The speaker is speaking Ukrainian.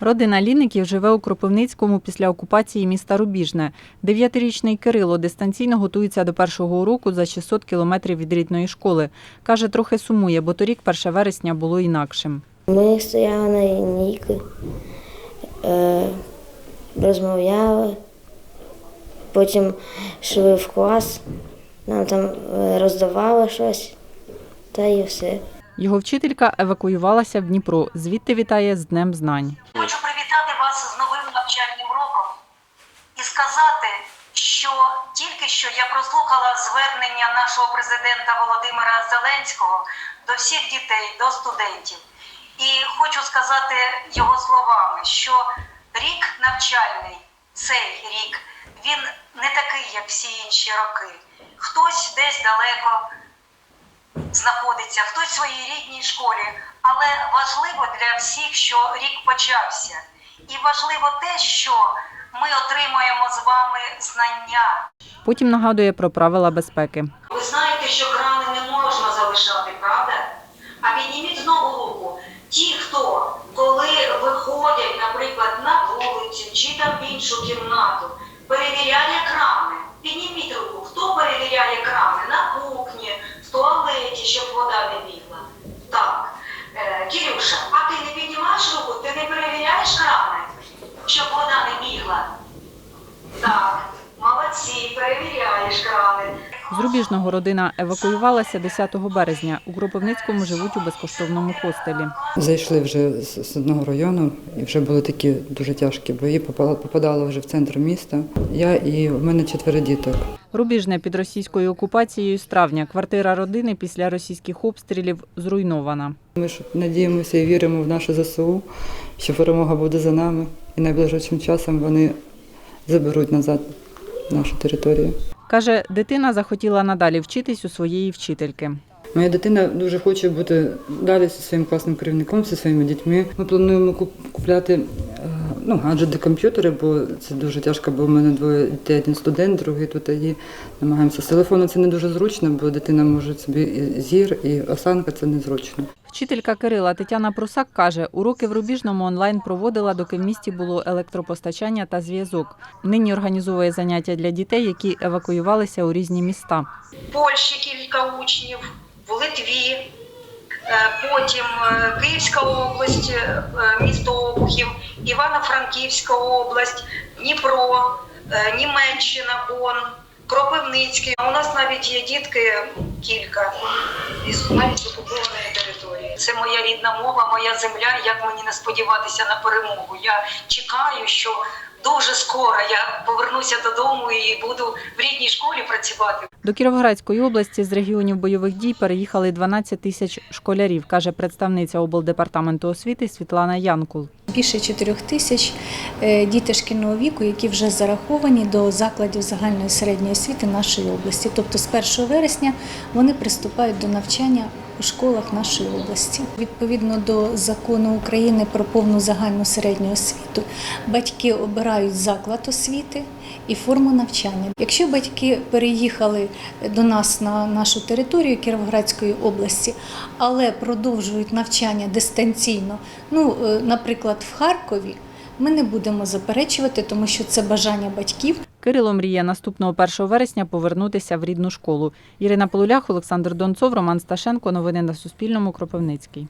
Родина Лінників живе у Кропивницькому після окупації міста Рубіжне. Дев'ятирічний Кирило дистанційно готується до першого уроку за 600 кілометрів від рідної школи. Каже, трохи сумує, бо торік 1 вересня було інакшим. Ми стояли на лінійки, е, розмовляли, потім йшли в клас, нам там е, роздавали щось, та і все. Його вчителька евакуювалася в Дніпро. Звідти вітає з Днем знань. Хочу привітати вас з новим навчальним роком і сказати, що тільки що я прослухала звернення нашого президента Володимира Зеленського до всіх дітей, до студентів. І хочу сказати його словами, що рік навчальний, цей рік, він не такий, як всі інші роки. Хтось десь далеко знаходиться, хтось в своїй рідній школі. Але важливо для всіх, що рік почався. І важливо те, що ми отримуємо з вами знання. Потім нагадує про правила безпеки. Ви знаєте, що крани не можна залишати, правда? А підніміть знову руку. Ті, хто коли виходять, наприклад, на вулицю чи там в іншу кімнату, перевіряє крани. Підніміть руку, хто перевіряє крани на кухні, в туалеті, щоб вода не бігла. Так, е, Кирюша, а ти не піднімаєш руку, ти не крани, щоб вода не бігла. Так, молодці, перевіряєш крани. З Рубіжного родина евакуювалася 10 березня. У Кропивницькому живуть у безкоштовному хостелі. Зайшли вже з одного району, і вже були такі дуже тяжкі бої. Попадала вже в центр міста. Я і в мене четверо діток. Рубіжне під російською окупацією з травня. Квартира родини після російських обстрілів зруйнована. Ми ж надіємося і віримо в нашу ЗСУ, що перемога буде за нами, і найближчим часом вони заберуть назад нашу територію. Каже, дитина захотіла надалі вчитись у своєї вчительки. Моя дитина дуже хоче бути далі зі своїм класним керівником, зі своїми дітьми. Ми плануємо куп- купляти ну, гаджети, комп'ютери, бо це дуже тяжко, бо в мене двоє дітей, один студент, другий тут і намагаємося. З телефону це не дуже зручно, бо дитина може собі і зір, і осанка це незручно. Вчителька Кирила Тетяна Прусак каже, уроки в Рубіжному онлайн проводила, доки в місті було електропостачання та зв'язок. Нині організовує заняття для дітей, які евакуювалися у різні міста. В Польщі кілька учнів, в Литві, е, потім е, Київська область, е, місто Обухів, Івано-Франківська область, Дніпро, е, Німеччина, Бон, Кропивницький. У нас навіть є дітки кілька із навіть окупованої території. Це моя рідна мова, моя земля. Як мені не сподіватися на перемогу? Я чекаю, що дуже скоро я повернуся додому і буду в рідній школі працювати. До Кіровоградської області з регіонів бойових дій переїхали 12 тисяч школярів, каже представниця облдепартаменту освіти Світлана Янкул. Більше 4 тисяч е, дітей шкільного віку, які вже зараховані до закладів загальної середньої освіти нашої області. Тобто з 1 вересня вони приступають до навчання у школах нашої області. Відповідно до закону України про повну загальну середню освіту, батьки обирають заклад освіти і форму навчання. Якщо батьки переїхали до нас на нашу територію Кіровоградської області, але продовжують навчання дистанційно, ну, е, наприклад, в Харкові, ми не будемо заперечувати, тому що це бажання батьків. Кирило мріє наступного 1 вересня повернутися в рідну школу. Ірина Полулях, Олександр Донцов, Роман Сташенко. Новини на Суспільному. Кропивницький.